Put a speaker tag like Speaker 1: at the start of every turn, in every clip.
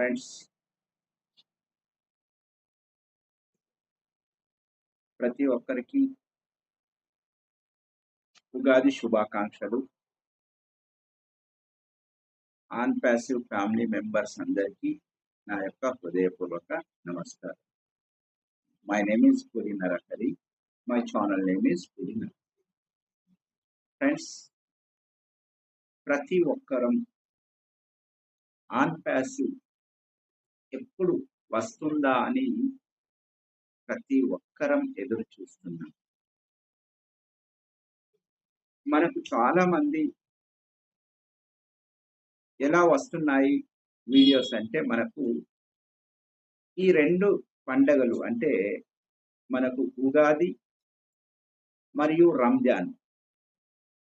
Speaker 1: Friends. ప్రతి ఒక్కరికి ఉగాది శుభాకాంక్షలు. ఆన్ ప్యాసివ్ ఫ్యామిలీ మెంబర్స్ అందరికీ నా యొక్క హృదయపూర్వక నమస్కారం. My name is Puri Narahari. My channel name is Puri friends ప్రతి ఒక్కరం ఆన్ ప్యాసివ్ ఎప్పుడు వస్తుందా అని ప్రతి ఒక్కరం ఎదురు చూస్తున్నాం. మనకు చాలా మంది ఎలా వస్తున్నాయి వీడియోస్ అంటే మనకు ఈ రెండు పండగలు అంటే మనకు ఉగాది మరియు రంజాన్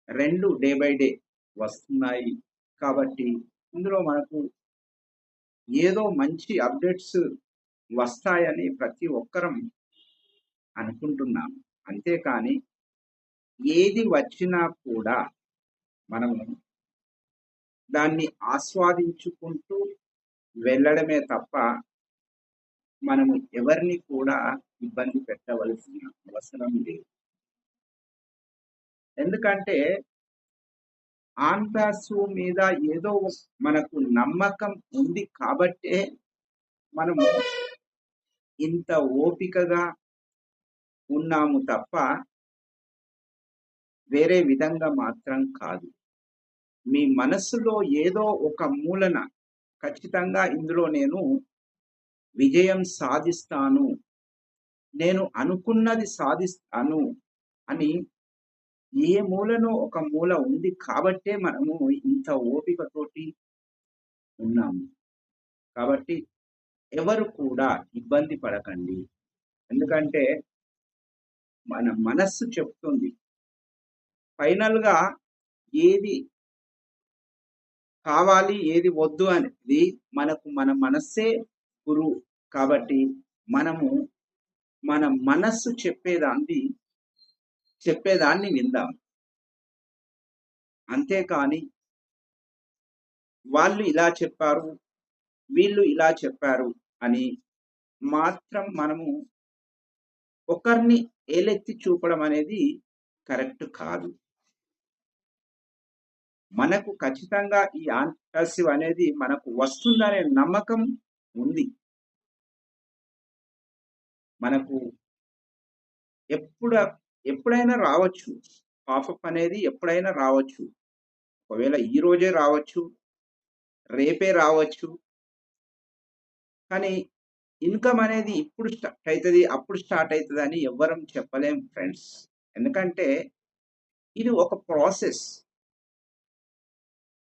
Speaker 1: రెండు డే బై డే వస్తున్నాయి కాబట్టి ఇందులో మనకు ఏదో మంచి అప్డేట్స్ వస్తాయని ప్రతి ఒక్కరం అనుకుంటున్నాం. అంతేకాని ఏది వచ్చినా కూడా మనము దాన్ని ఆస్వాదించుకుంటూ వెళ్ళడమే తప్ప మనము ఎవరిని కూడా ఇబ్బంది పెట్టవలసిన అవసరం లేదు. ఎందుకంటే ఆంధ్రాసు మీద ఏదో మనకు నమ్మకం ఉంది కాబట్టే మనము ఇంత ఓపికగా ఉన్నాము తప్ప వేరే విధంగా మాత్రం కాదు. మీ మనస్సులో ఏదో ఒక మూలన ఖచ్చితంగా ఇందులో నేను విజయం సాధిస్తాను నేను అనుకున్నది సాధిస్తాను అని ఏ మూలనో ఒక మూల ఉంది కాబట్టే మనము ఇంత ఓపికతోటి ఉన్నాము. కాబట్టి ఎవరు కూడా ఇబ్బంది పడకండి. ఎందుకంటే మన మనస్సు చెప్తుంది. ఫైనల్గా ఏది కావాలి ఏది వద్దు అనేది మనకు మన మనస్సే గురువు. కాబట్టి మనము మన మనస్సు చెప్పేదాన్ని చెప్పేదాన్ని విందాం. అంతేకాని వాళ్ళు ఇలా చెప్పారు వీళ్ళు ఇలా చెప్పారు అని మాత్రం మనము ఒకరిని ఏలెత్తి చూపడం అనేది కరెక్ట్ కాదు. మనకు ఖచ్చితంగా ఈ ఆంటాసివ్ అనేది మనకు వస్తుందనే నమ్మకం ఉంది. మనకు ఎప్పుడు ఎప్పుడైనా రావచ్చు. పాపప్ అనేది ఎప్పుడైనా రావచ్చు. ఒకవేళ ఈ రోజే రావచ్చు రేపే రావచ్చు. కానీ ఇన్కమ్ అనేది ఇప్పుడు స్టార్ట్ అవుతుంది అప్పుడు స్టార్ట్ అవుతుంది అని ఎవ్వరం చెప్పలేం ఫ్రెండ్స్. ఎందుకంటే ఇది ఒక ప్రాసెస్.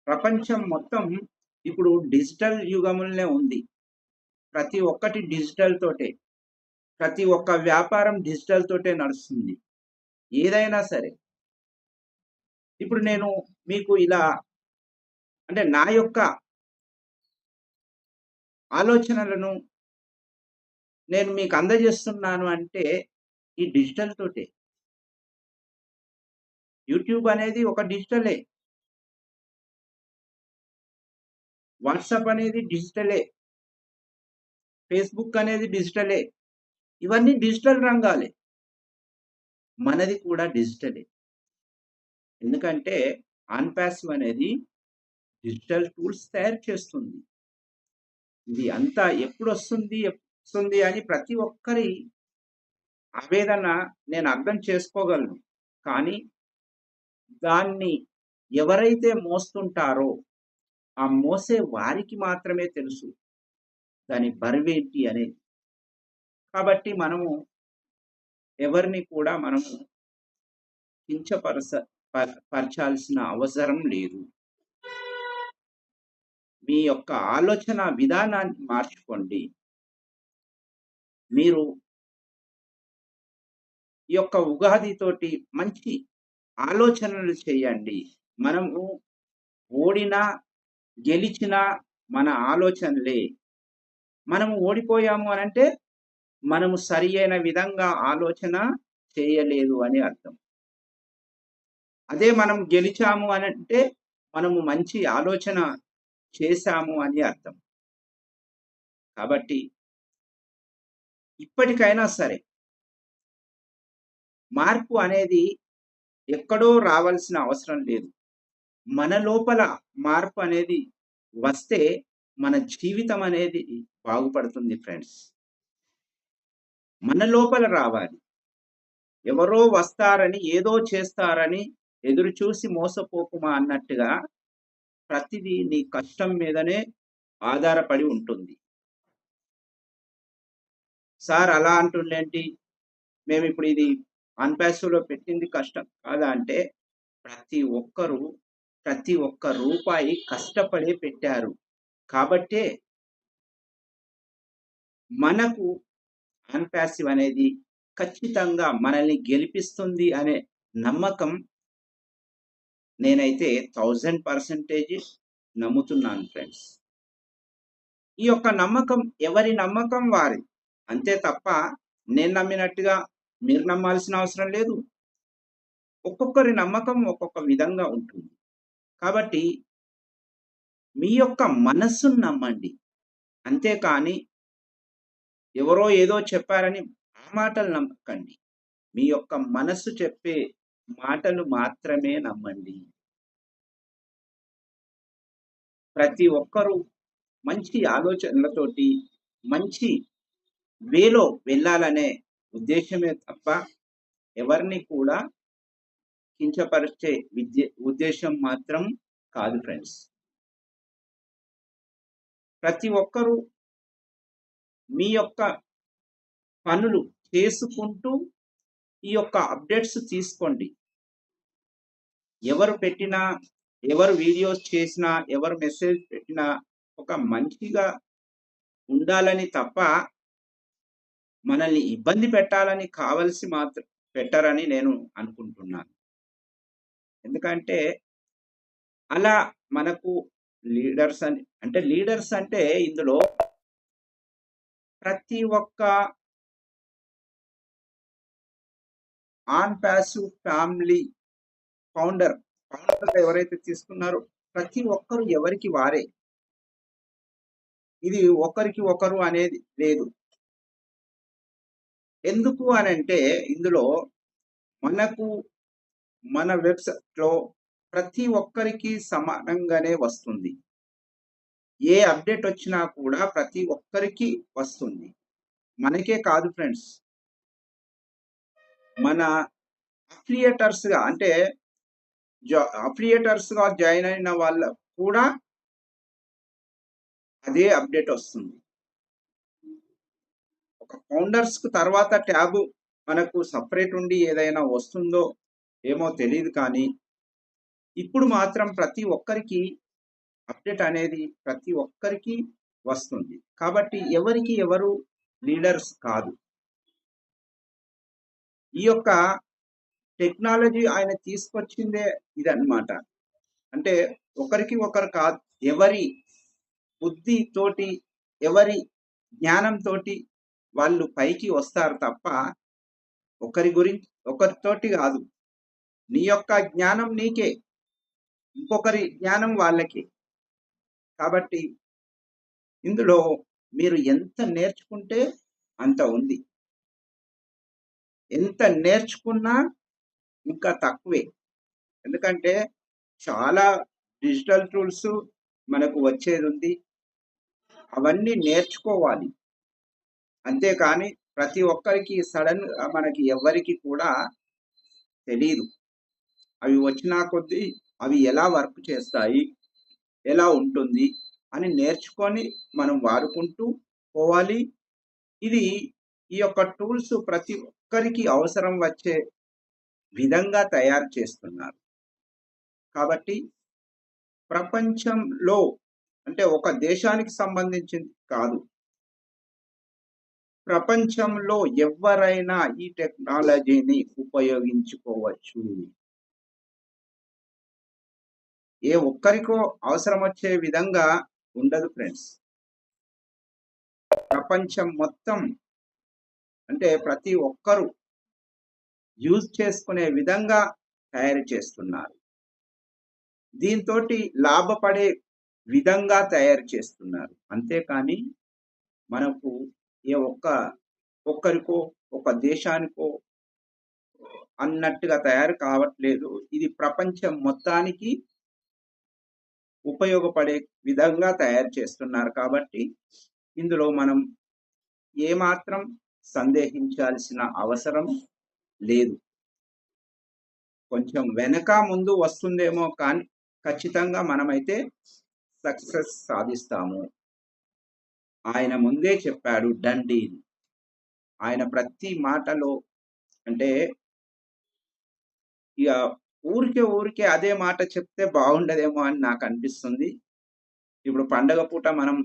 Speaker 1: ప్రపంచం మొత్తం ఇప్పుడు డిజిటల్ యుగములనే ఉంది. ప్రతి ఒక్కటి డిజిటల్ తోటే. ప్రతి ఒక్క వ్యాపారం డిజిటల్ తోటే నడుస్తుంది. ఏదైనా సరే. ఇప్పుడు నేను మీకు ఇలా అంటే నా యొక్క ఆలోచనలను నేను మీకు అందజేస్తున్నాను అంటే ఈ డిజిటల్ తోటే. యూట్యూబ్ అనేది ఒక డిజిటలే. వాట్సాప్ అనేది డిజిటలే. ఫేస్బుక్ అనేది డిజిటలే. ఇవన్నీ డిజిటల్ రంగాలే. మనది కూడా డిజిటలే. ఎందుకంటే ఆన్పాసివ్ అనేది డిజిటల్ టూల్స్ తయారు చేస్తుంది. ఇది అంతా ఎప్పుడు వస్తుంది వస్తుంది అని ప్రతి ఒక్కరి ఆవేదన నేను అర్థం చేసుకోగలను. కానీ దాన్ని ఎవరైతే మోస్తుంటారో ఆ మోసే వారికి మాత్రమే తెలుసు దాని బరువేంటి అనేది. కాబట్టి మనము ఎవరిని కూడా మనము కించపరచ పరచాల్సిన అవసరం లేదు. మీ యొక్క ఆలోచన విధానాన్ని మార్చుకోండి. మీరు ఈ యొక్క ఉగాదితోటి మంచి ఆలోచనలు చేయండి. మనము ఓడినా గెలిచినా మన ఆలోచనలే. మనము ఓడిపోయాము అని అంటే మనము సరి అయిన విధంగా ఆలోచన చేయలేదు అని అర్థం. అదే మనం గెలిచాము అని అంటే మనము మంచి ఆలోచన చేశాము అని అర్థం. కాబట్టి ఇప్పటికైనా సరే మార్పు అనేది ఎక్కడో రావాల్సిన అవసరం లేదు. మన లోపల మార్పు అనేది వస్తే మన జీవితం అనేది బాగుపడుతుంది ఫ్రెండ్స్. మన లోపల రావాలి. ఎవరో వస్తారని ఏదో చేస్తారని ఎదురు చూసి మోసపోకుమా అన్నట్టుగా ప్రతిదీ నీ కష్టం మీదనే ఆధారపడి ఉంటుంది. సార్ అలా అంటుండేంటి? మేము ఇప్పుడు ఇది అన్పాసివ్లో పెట్టింది కష్టం. కాదా అంటే ప్రతి ఒక్కరూ ప్రతి ఒక్క రూపాయి కష్టపడే పెట్టారు. కాబట్టే మనకు అన్పాసివ్ అనేది ఖచ్చితంగా మనల్ని గెలిపిస్తుంది అనే నమ్మకం నేనైతే థౌజండ్ పర్సెంటేజ్ నమ్ముతున్నాను ఫ్రెండ్స్. ఈ యొక్క నమ్మకం ఎవరి నమ్మకం వారి? అంతే తప్ప నేను నమ్మినట్టుగా మీరు నమ్మాల్సిన అవసరం లేదు. ఒక్కొక్కరి నమ్మకం ఒక్కొక్క విధంగా ఉంటుంది. కాబట్టి మీ యొక్క మనస్సును నమ్మండి. అంతేకాని ఎవరో ఏదో చెప్పారని ఆ మాటలు నమ్మకండి. మీ యొక్క మనస్సు చెప్పే మాటలు మాత్రమే నమ్మండి. ప్రతి ఒక్కరూ మంచి ఆలోచనలతోటి మంచి వేలో వెళ్ళాలనే ఉద్దేశమే తప్ప ఎవరిని కూడా కించపరిచే విద్య ఉద్దేశం మాత్రం కాదు ఫ్రెండ్స్. ప్రతి ఒక్కరూ మీ యొక్క పనులు చేసుకుంటూ ఈ యొక్క అప్డేట్స్ తీసుకోండి. ఎవరు పెట్టినా ఎవరు వీడియోస్ చేసినా ఎవరు మెసేజ్ పెట్టినా ఒక మంచిగా ఉండాలని తప్ప మనల్ని ఇబ్బంది పెట్టాలని కావలసి మాత్రం పెట్టరని నేను అనుకుంటున్నాను. ఎందుకంటే అలా మనకు లీడర్స్ అని అంటే లీడర్స్ అంటే ఇందులో ప్రతి ఒక్క ఆన్ ప్యాసివ్ ఫ్యామిలీ ఫౌండర్ ఫౌండర్గా ఎవరైతే తీసుకున్నారో ప్రతి ఒక్కరు ఎవరికి వారే. ఇది ఒకరికి ఒకరు అనేది లేదు. ఎందుకు అని అంటే ఇందులో మనకు మన వెబ్సైట్లో ప్రతి ఒక్కరికి సమానంగానే వస్తుంది. ఏ అప్డేట్ వచ్చినా కూడా ప్రతి ఒక్కరికి వస్తుంది. మనకే కాదు ఫ్రెండ్స్ మన అఫిలియేటర్స్గా అంటే జా అఫిలియేటర్స్గా జాయిన్ అయిన వాళ్ళ కూడా అదే అప్డేట్ వస్తుంది. ఒక ఫౌండర్స్కు తర్వాత ట్యాబ్ మనకు సపరేట్ ఉండి ఏదైనా వస్తుందో ఏమో తెలియదు కానీ ఇప్పుడు మాత్రం ప్రతి ఒక్కరికి అప్డేట్ అనేది ప్రతి ఒక్కరికి వస్తుంది. కాబట్టి ఎవరికి ఎవరు లీడర్స్ కాదు. ఈ యొక్క టెక్నాలజీ ఆయన తీసుకొచ్చిందే ఇదన్నమాట. అంటే ఒకరికి ఒకరు కాదు ఎవరి బుద్ధితోటి ఎవరి జ్ఞానంతో వాళ్ళు పైకి వస్తారు తప్ప ఒకరి గురించి ఒకరితోటి కాదు. నీ యొక్క జ్ఞానం నీకే. ఇంకొకరి జ్ఞానం వాళ్ళకి. కాబట్టి ఇందులో మీరు ఎంత నేర్చుకుంటే అంత ఉంది. ఎంత నేర్చుకున్నా ఇంకా తక్కువే. ఎందుకంటే చాలా డిజిటల్ టూల్స్ మనకు వచ్చేది ఉంది అవన్నీ నేర్చుకోవాలి. అంతేకాని ప్రతి ఒక్కరికి సడన్ మనకి ఎవరికి కూడా తెలియదు అవి వచ్చినా కొద్దీ అవి ఎలా వర్క్ చేస్తాయి? ఎలా ఉంటుంది అని నేర్చుకొని మనం వాడుకుంటూ పోవాలి. ఇది ఈ యొక్క టూల్స్ ప్రతి ఒక్కరికి అవసరం వచ్చే విధంగా తయారు చేస్తున్నారు. కాబట్టి ప్రపంచంలో అంటే ఒక దేశానికి సంబంధించింది కాదు. ప్రపంచంలో ఎవరైనా ఈ టెక్నాలజీని ఉపయోగించుకోవచ్చు. ఏ ఒక్కరికో అవసరం వచ్చే విధంగా ఉండదు ఫ్రెండ్స్ ప్రపంచం మొత్తం అంటే ప్రతి ఒక్కరూ యూజ్ చేసుకునే విధంగా తయారు చేస్తున్నారు. దీంతో లాభపడే విధంగా తయారు చేస్తున్నారు. అంతేకాని మనకు ఏ ఒక్క ఒక్కరికో ఒక దేశానికో అన్నట్టుగా తయారు కావట్లేదు. ఇది ప్రపంచం మొత్తానికి ఉపయోగపడే విధంగా తయారు చేస్తున్నారు కాబట్టి ఇందులో మనం ఏమాత్రం సందేహించాల్సిన అవసరం లేదు. కొంచెం వెనక ముందు వస్తుందేమో కానీ ఖచ్చితంగా మనమైతే సక్సెస్ సాధిస్తాము. ఆయన ముందే చెప్పాడు డండి ఆయన ప్రతి మాటలో అంటే ఇక ఊరికే ఊరికే అదే మాట చెప్తే బాగుండదేమో అని నాకు అనిపిస్తుంది. ఇప్పుడు పండగ పూట మనం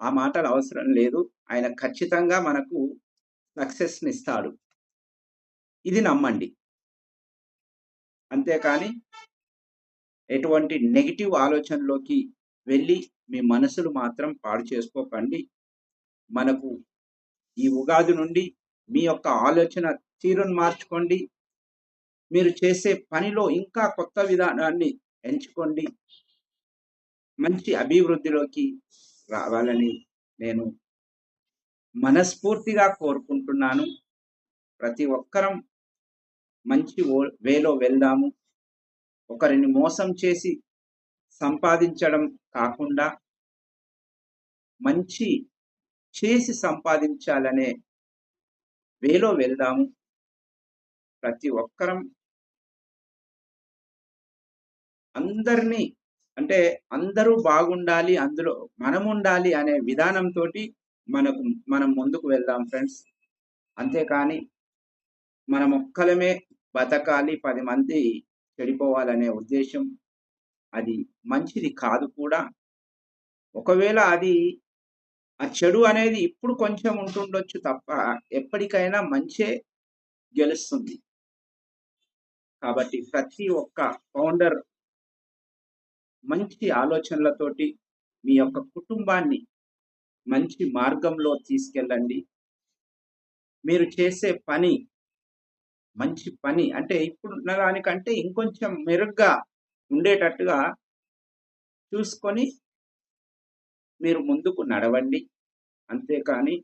Speaker 1: ఆ మాటలు అవసరం లేదు. ఆయన ఖచ్చితంగా మనకు సక్సెస్ని ఇస్తాడు. ఇది నమ్మండి. అంతేకాని ఎటువంటి నెగిటివ్ ఆలోచనలోకి వెళ్ళి మీ మనసులు మాత్రం పాడు చేసుకోకండి. మనకు ఈ ఉగాది నుండి మీ యొక్క ఆలోచన తీరును మార్చుకోండి. మీరు చేసే పనిలో ఇంకా కొత్త విధానాన్ని ఎంచుకోండి. మంచి అభివృద్ధిలోకి రావాలని నేను మనస్ఫూర్తిగా కోరుకుంటున్నాను. ప్రతి ఒక్కరం మంచి వేలో వెళ్దాము. ఒకరిని మోసం చేసి సంపాదించడం కాకుండా మంచి చేసి సంపాదించాలనే వేలో వెళ్దాము. ప్రతి ఒక్కరం అందరినీ అంటే అందరూ బాగుండాలి అందులో మనం ఉండాలి అనే విధానంతో మనకు మనం ముందుకు వెళ్దాం ఫ్రెండ్స్. అంతేకాని మనం ఒక్కలమే బతకాలి పది మంది చెడిపోవాలనే ఉద్దేశం అది మంచిది కాదు కూడా. ఒకవేళ అది ఆ చెడు అనేది ఇప్పుడు కొంచెం ఉంటుండొచ్చు తప్ప ఎప్పటికైనా మంచే గెలుస్తుంది. కాబట్టి ప్రతి ఒక్క ఫౌండర్ మంచి ఆలోచనలతోటి మీ యొక్క కుటుంబాన్ని మంచి మార్గంలో తీసుకెళ్ళండి. మీరు చేసే పని మంచి పని అంటే ఇప్పుడున్న దానికంటే ఇంకొంచెం మెరుగ్గా ఉండేటట్టుగా చూసుకొని మీరు ముందుకు నడవండి. అంతేకాని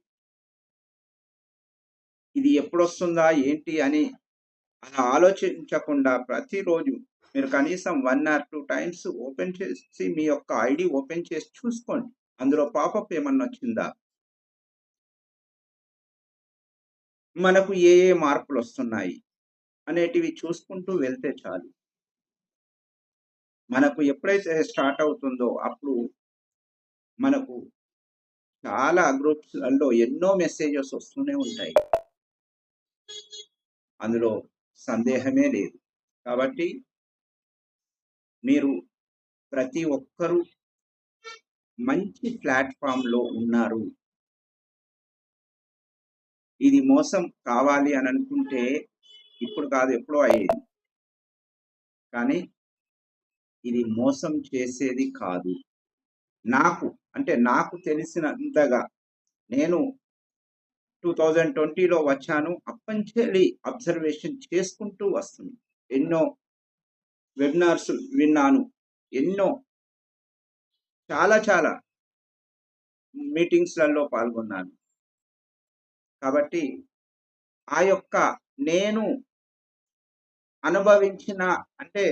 Speaker 1: ఇది ఎప్పుడొస్తుందా ఏంటి అని అలా ఆలోచించకుండా ప్రతిరోజు మీరు కనీసం one or two times open చేసి మీ యొక్క ఐడి ఓపెన్ చేసి చూసుకోండి. అందులో పాపప్ ఏమన్నా వచ్చిందా? మనకు ఏ ఏ మార్పులు వస్తున్నాయి? అనేటివి చూసుకుంటూ వెళ్తే చాలు. మనకు ఎప్పుడైతే స్టార్ట్ అవుతుందో అప్పుడు మనకు చాలా గ్రూప్స్లలో ఎన్నో మెసేజెస్ వస్తూనే ఉంటాయి. అందులో సందేహమే లేదు. కాబట్టి మీరు ప్రతి ఒక్కరూ మంచి ప్లాట్ఫామ్లో ఉన్నారు. ఇది మోసం కావాలి అని అనుకుంటే ఇప్పుడు కాదు ఎప్పుడో అయ్యేది. కానీ ఇది మోసం చేసేది కాదు. నాకు అంటే నాకు తెలిసినంతగా నేను టూ థౌజండ్ ట్వంటీలో వచ్చాను. అప్పంచెల్లి అబ్జర్వేషన్ చేసుకుంటూ వస్తుంది ఎన్నో వెబినార్స్ విన్నాను. ఎన్నో చాలా చాలా మీటింగ్స్లలో పాల్గొన్నాను. కాబట్టి ఆ యొక్క నేను అనుభవించిన అంటే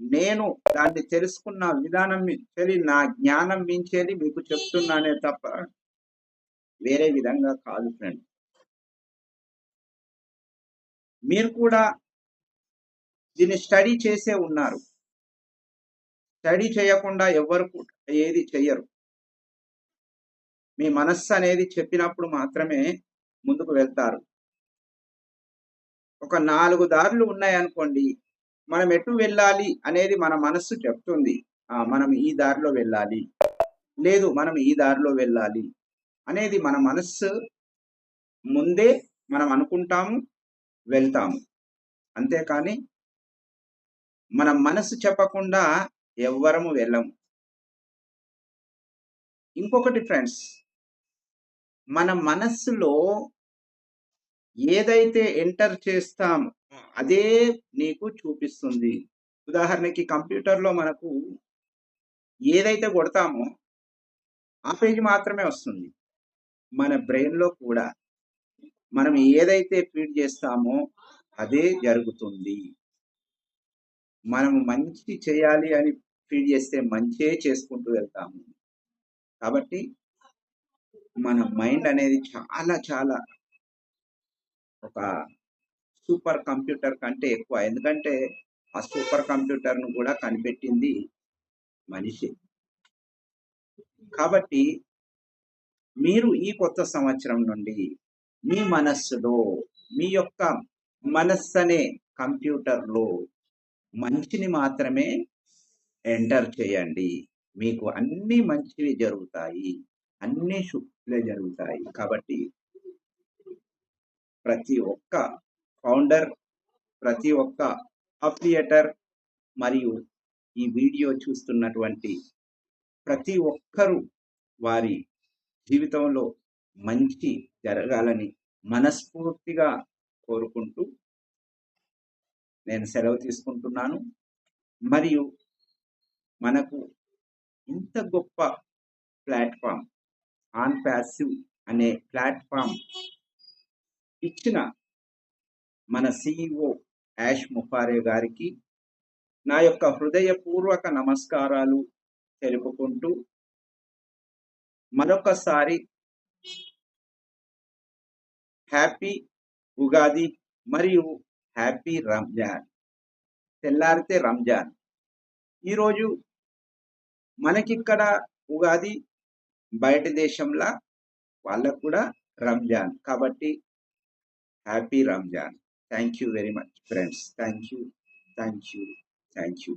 Speaker 1: నేను దాన్ని తెలుసుకున్న విధానం మించేది నా జ్ఞానం మించేది మీకు చెప్తున్నానే తప్ప వేరే విధంగా కాదు ఫ్రెండ్. మీరు కూడా దీన్ని స్టడీ చేసే ఉన్నారు. స్టడీ చేయకుండా ఎవ్వరు ఏది చెయ్యరు. మీ మనస్సు అనేది చెప్పినప్పుడు మాత్రమే ముందుకు వెళ్తారు. ఒక నాలుగు దారులు ఉన్నాయనుకోండి మనం ఎటు వెళ్ళాలి అనేది మన మనస్సు చెప్తుంది. మనం ఈ దారిలో వెళ్ళాలి. లేదు మనం ఈ దారిలో వెళ్ళాలి అనేది మన మనస్సు ముందే మనం అనుకుంటాము వెళ్తాము. అంతేకాని మన మనసు చెప్పకుండా ఎవ్వరము వెళ్ళము. ఇంకొకటి ఫ్రెండ్స్ మన మనస్సులో ఏదైతే ఎంటర్ చేస్తామో అదే నీకు చూపిస్తుంది. ఉదాహరణకి కంప్యూటర్లో మనకు ఏదైతే కొడతామో ఆ పేజ్ మాత్రమే వస్తుంది. మన బ్రెయిన్లో కూడా మనం ఏదైతే ఫీడ్ చేస్తామో అదే జరుగుతుంది. మనం మంచి చేయాలి అని ఫీల్ చేస్తే మంచే చేసుకుంటూ వెళ్తాము. కాబట్టి మన మైండ్ అనేది చాలా చాలా ఒక సూపర్ కంప్యూటర్ కంటే ఎక్కువ. ఎందుకంటే ఆ సూపర్ కంప్యూటర్ను కూడా కనిపెట్టింది మనిషి. కాబట్టి మీరు ఈ కొత్త సంవత్సరం నుండి మీ మనస్సులో మీ యొక్క మనస్సు అనే కంప్యూటర్లో మంచిని మాత్రమే ఎంటర్ చేయండి. మీకు అన్ని మంచివి జరుగుతాయి. అన్ని శుభ్లే జరుగుతాయి. కాబట్టి ప్రతి ఒక్క ఫౌండర్ ప్రతి ఒక్క అఫియేటర్ మరియు ఈ వీడియో చూస్తున్నటువంటి ప్రతి ఒక్కరూ వారి జీవితంలో మంచి జరగాలని మనస్ఫూర్తిగా కోరుకుంటూ నేను సెలవు తీసుకుంటున్నాను. మరియు మనకు ఇంత గొప్ప ప్లాట్ఫామ్ ఆన్ ప్యాసివ్ అనే ప్లాట్ఫామ్ ఇచ్చిన మన సిఇఓ యాష్ ముఫారే గారికి నా యొక్క హృదయపూర్వక నమస్కారాలు తెలుపుకుంటూ మరొకసారి హ్యాపీ ఉగాది మరియు హ్యాపీ రంజాన్. తెల్లారితే రంజాన్. ఈరోజు మనకిక్కడ ఉగాది బయట దేశంలో వాళ్ళకు కూడా రంజాన్. కాబట్టి happy Ramzan. Thank you very much friends. Thank you. Thank you. Thank you.